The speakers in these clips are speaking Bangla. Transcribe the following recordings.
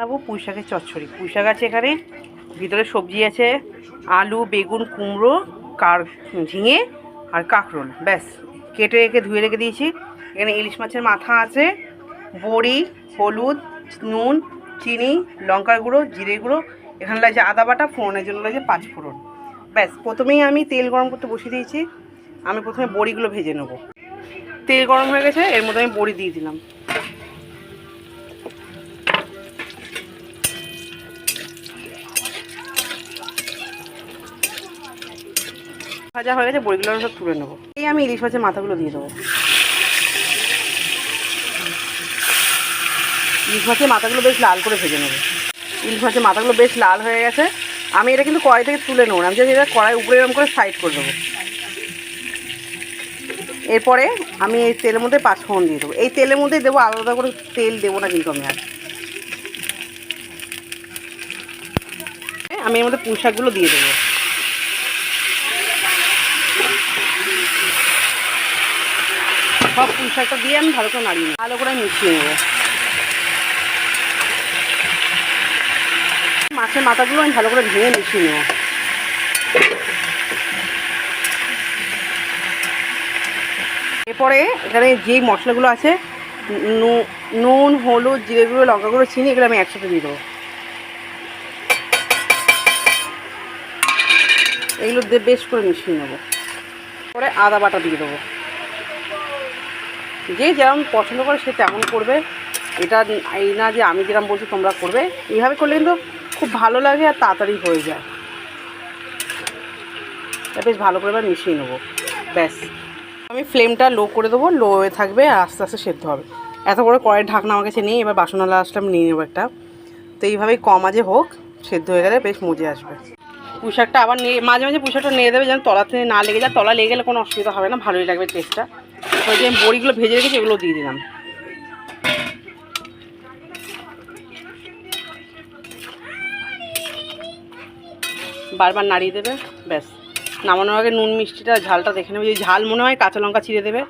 বানাবো পুঁই শাকের চচ্চড়ি। পুঁই শাক আছে এখানে, ভিতরে সবজি আছে, আলু, বেগুন, কুমড়ো, কার ঝিঙে আর কাঁকরোল। ব্যাস, কেটে রেখে ধুয়ে রেখে দিয়েছি। এখানে ইলিশ মাছের মাথা আছে, বড়ি, হলুদ, নুন, চিনি, লঙ্কার গুঁড়ো জিরে গুঁড়ো। এখানে লাগছে আদা বাটা ফোড়নের জন্য লাগছে পাঁচ ফোড়ন। ব্যাস, প্রথমেই আমি তেল গরম করতে বসিয়ে দিয়েছি। আমি প্রথমে বড়িগুলো ভেজে নেব। তেল গরম হয়ে গেছে, এর মধ্যে আমি বড়ি দিয়ে দিলাম। ভাজা হয়ে গেছে, বড়িগুলো সব তুলে নেব। এই আমি ইলিশ মাছের মাথাগুলো দিয়ে দেবো। ইলিশ মাছের মাথাগুলো বেশ লাল করে ভেজে নেব। ইলিশ মাছের মাথাগুলো বেশ লাল হয়ে গেছে। আমি এটা কিন্তু কড়াই থেকে তুলে নেব আমি যদি এটা কড়াই উপরে এরকম করে সাইড করে দেবো। এরপরে আমি এই তেলের মধ্যে পাঁচফোড়ন দিয়ে দেবো। এই তেলের মধ্যে দেবো আলাদা করে তেল দেবো না কিন্তু আমি আর। আমি এর মধ্যে পুঁই শাকগুলো দিয়ে দেবো। সব পুঁই শাকটা দিয়ে আমি ভালো করে নাড়িয়ে নেব। ভালো করে মিশিয়ে নেব। মাছের মাথাগুলো আমি ভালো করে ভেঙে মিশিয়ে নেব। এরপরে এখানে যেই মশলাগুলো আছে, নুন হলুদ, জিরে গুঁড়ো, লঙ্কা গুঁড়ো, চিনি, এগুলো আমি একসাথে দিয়ে দেবো। এগুলো দিয়ে বেশ করে মিশিয়ে নেব। পরে আদা বাটা দিয়ে দেবো। যে যেমন পছন্দ করে সে তেমন করবে। এটা এই না যে আমি যেরকম বলছি তোমরা করবে। এইভাবে করলে কিন্তু খুব ভালো লাগে আর তাড়াতাড়ি হয়ে যায়। বেশ ভালো করে এবার মিশিয়ে নেব। ব্যাস। আমি ফ্লেমটা লো করে দেবো, লো হয়ে থাকবে আর আস্তে আস্তে সেদ্ধ হবে। এত বড় কড়াইয়ের ঢাকনা আমার কাছে নেই, এবার বাসনওয়ালা আসলে আমি নিয়ে নেব একটা। তো এইভাবেই কম আজে হোক, সেদ্ধ হয়ে গেলে বেশ মজে আসবে। পুঁশাকটা আবার নিয়ে, মাঝে মাঝে পুঁশাকটা নিয়ে দেবে যেন তলাতে না লেগে যায়। তলা লেগে গেলে কোনো অসুবিধা হবে না, ভালোই লাগবে টেস্টটা ওই যে বড়িগুলো ভেজে রেখেছি এগুলো দিয়ে দিলাম। বারবার নাড়িয়ে দেবে, ব্যাস। নামানোর আগে নুন, মিষ্টিটা, ঝালটা দেখে নেবে। যদি ঝাল মনে হয়, কাঁচা লঙ্কা ছিঁড়ে দেবে।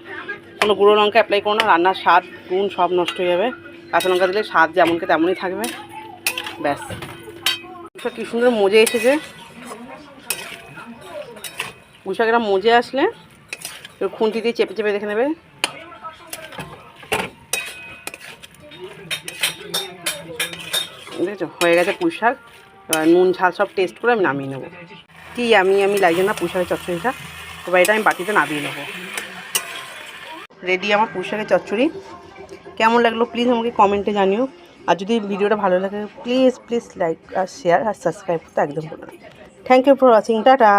কোনো গুঁড়ো লঙ্কা অ্যাপ্লাই করো না, রান্নার স্বাদ গুণ সব নষ্ট হয়ে যাবে। কাঁচা লঙ্কা দিলে স্বাদ যেমনকে তেমনই থাকবে। ব্যাস। কী সুন্দর মজে এসেছে। পুঁইশাকেরা মজে আসলে খুন্তি দিয়ে চেপে চেপে দেখে নেবে। দেখেছ? হয়ে গেছে পুঁইশাক এবার নুন, ঝাল সব টেস্ট করে আমি নামিয়ে নেব। কি আমি আমি লাগছে না পুঁইশাকের চচ্চড়িটা? এবার এটা আমি বাটিতে নামিয়ে নেব। রেডি আমার পুঁইশাকের চচ্চড়ি। কেমন লাগল প্লিজ আমাকে কমেন্টে জানিও। আর যদি ভিডিওটা ভালো লাগে প্লিজ প্লিজ লাইক আর শেয়ার আর সাবস্ক্রাইব করতে একদম ভুলো thank you for watching tata.